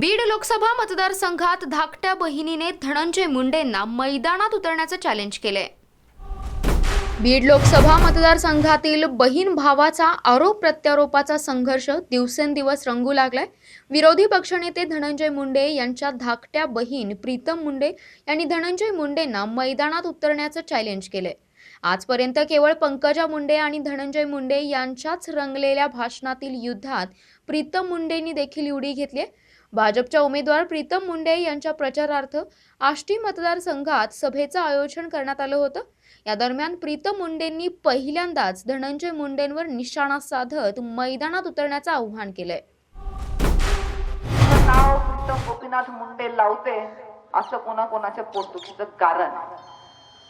बीड लोकसभा मतदारसंघात धाकट्या बहिणीने धनंजय मुंडेंना मैदानात उतरण्याचं चॅलेंज केलंय. बीड लोकसभा मतदारसंघातील बहीण भावाचा आरोप प्रत्यारोपाचा संघर्ष दिवसेंदिवस रंगू लागलाय. विरोधी पक्षनेते धनंजय मुंडे यांच्या धाकट्या बहीण प्रीतम मुंडे यांनी धनंजय मुंडेंना मैदानात उतरण्याचं चॅलेंज केलंय. आजपर्यंत केवळ पंकजा मुंडे आणि धनंजय मुंडे यांच्याच रंगलेल्या भाषणातील युद्धात प्रीतम मुंडेंनी देखील उडी घेतली भाजपच्या उमेदवार प्रीतम मुंडे यांच्या प्रचारार्थ आष्टी मतदारसंघात सभेचं आयोजन करण्यात आलं होतं. या दरम्यान प्रीतम मुंडेंनी पहिल्यांदाच धनंजय मुंडेंवर निशाणा साधत मैदानात उतरण्याचं आव्हान केलंय. नाव प्रीतम गोपीनाथ मुंडे लावते असं कोणाकोणाच्या पोटदुखीचं कारण?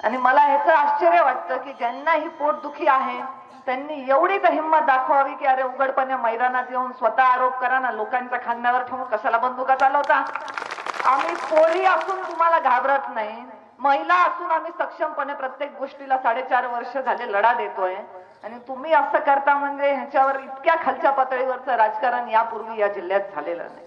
आणि मला ह्याचं आश्चर्य वाटतं की ज्यांना ही पोटदुखी आहे त्यांनी एवढी तर हिंमत दाखवावी की अरे उघडपणे मैदानात येऊन स्वतः आरोप करा ना लोकांच्या खांद्यावर ठेवून कशाला बंदुका चालवता? आम्ही पोरी असून तुम्हाला घाबरत नाही. महिला असून आम्ही सक्षमपणे प्रत्येक गोष्टीला साडेचार वर्ष झाले लढा देतोय. आणि तुम्ही असं करता म्हणजे ह्याच्यावर इतक्या खालच्या पातळीवरचं राजकारण यापूर्वी या जिल्ह्यात झालेलं नाही.